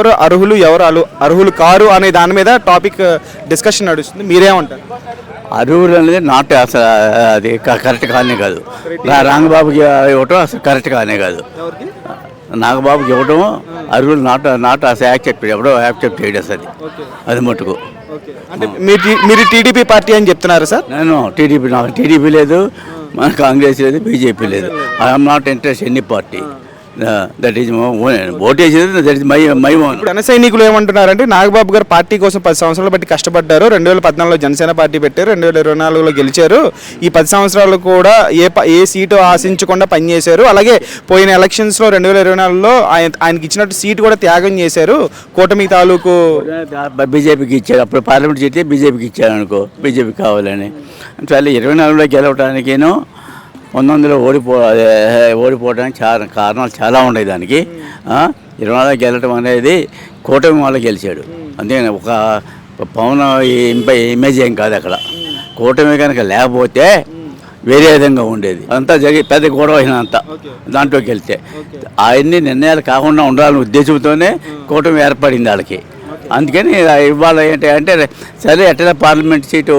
ఎవరు అర్హులు ఎవరు అలు అర్హులు కారు అనే దాని మీద టాపిక్ డిస్కషన్ నడుస్తుంది. మీరేమంటారు? అరువులు అనేది నాట్ అసలు అది కరెక్ట్ కానే కాదు. రాంగబాబుకి ఇవ్వటం అసలు కరెక్ట్ కానే కాదు. నాగబాబుకి ఇవ్వటం అరువులు నాట్ నాట్ అసలు యాక్సెప్ట్ ఎవడో యాక్సెప్ట్ చేయడం అసలు అది. అది మట్టుకు ఓకే. అంటే మీరు టీడీపీ పార్టీ అని చెప్తున్నారు సార్? నేను టీడీపీ నాకు టీడీపీ లేదు. మన కాంగ్రెస్ లేదు బీజేపీ లేదు. I'm not interest any party that is vote వేసేది that is my my own ఇప్పుడు జన సైనికులు ఏమంటున్నారంటే నాగబాబు గారు పార్టీ కోసం పది సంవత్సరాలు బట్టి కష్టపడ్డారు. రెండు వేల పద్నాలుగులో జనసేన పార్టీ పెట్టారు. రెండు వేల ఇరవై నాలుగులో గెలిచారు. ఈ పది సంవత్సరాలు కూడా ఏ ఏ సీటు ఆశించకుండా పనిచేశారు. అలాగే పోయిన ఎలక్షన్స్లో రెండు వేల ఇరవై నాలుగులో ఆయన ఆయనకి ఇచ్చినట్టు సీటు కూడా త్యాగం చేశారు. కూటమి తాలూకు బీజేపీకి ఇచ్చారు. అప్పుడు పార్లమెంట్ సీటే బీజేపీకి ఇచ్చారు అనుకో బీజేపీ కావాలని. అంటే ఇరవై నాలుగులో గెలవడానికేనో పంతొమ్మిదిలో ఓడిపో ఓడిపోవడానికి చాలా కారణాలు చాలా ఉన్నాయి దానికి. ఇరవై నాలుగులో గెలవడం అనేది కూటమి వల్ల గెలిచాడు. అంతేగాని ఒక పవన్ ఇమేజ్ ఏం కాదు అక్కడ. కూటమి కనుక లేకపోతే వేరే విధంగా ఉండేది. అంతా జరిగి పెద్ద గొడవ అయినంత దాంట్లోకి వెళ్తే. అవన్నీ నిర్ణయాలు కాకుండా ఉండాలనే ఉద్దేశంతోనే కూటమి ఏర్పడింది వాళ్ళకి. అందుకని ఇవాళ ఏంటి అంటే సరే ఎట్లా పార్లమెంట్ సీటు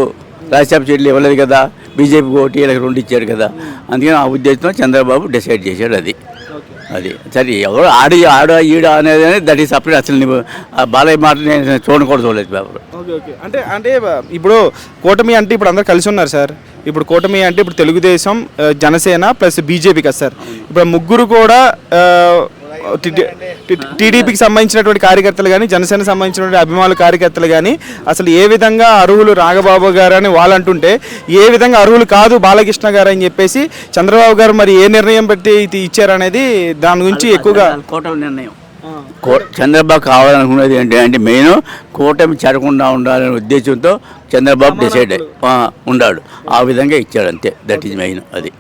రాజ్యసభ సీట్లు ఇవ్వలేదు కదా? బీజేపీ ఓటు ఇలా రెండు ఇచ్చారు కదా. అందుకని ఆ ఉద్దేశంతో చంద్రబాబు డిసైడ్ చేశాడు అది. అది. సరే ఎవరు ఆడి ఆడ ఈడ అనేది దట్ ఈస్ సపరేట్ అసలు బాలయ్య మాట నేను చూడకూడదు చూడలేదు బాబు. ఓకే అంటే అంటే ఇప్పుడు కూటమి అంటే ఇప్పుడు అందరు కలిసి ఉన్నారు సార్. ఇప్పుడు కూటమి అంటే ఇప్పుడు తెలుగుదేశం జనసేన ప్లస్ బీజేపీ కదా సార్ ఇప్పుడు ముగ్గురు కూడా టీడీపీకి సంబంధించినటువంటి కార్యకర్తలు కానీ జనసేన సంబంధించినటువంటి అభిమానుల కార్యకర్తలు కానీ అసలు ఏ విధంగా అర్హులు రాఘబాబు గారు అని వాళ్ళు అంటుంటే ఏ విధంగా అర్హులు కాదు బాలకృష్ణ గారు అని చెప్పేసి చంద్రబాబు గారు మరి ఏ నిర్ణయం పెట్టి ఇది ఇచ్చారనేది దాని గురించి ఎక్కువగా కూటమి నిర్ణయం. కో- చంద్రబాబు కావాలనుకున్నది ఏంటి అంటే మెయిన్ కూటమి చెడకుండా ఉండాలనే ఉద్దేశంతో చంద్రబాబు డిసైడ్ ఉండాడు. ఆ విధంగా ఇచ్చాడు అంతే. దట్ ఈజ్ మెయిన్ అది.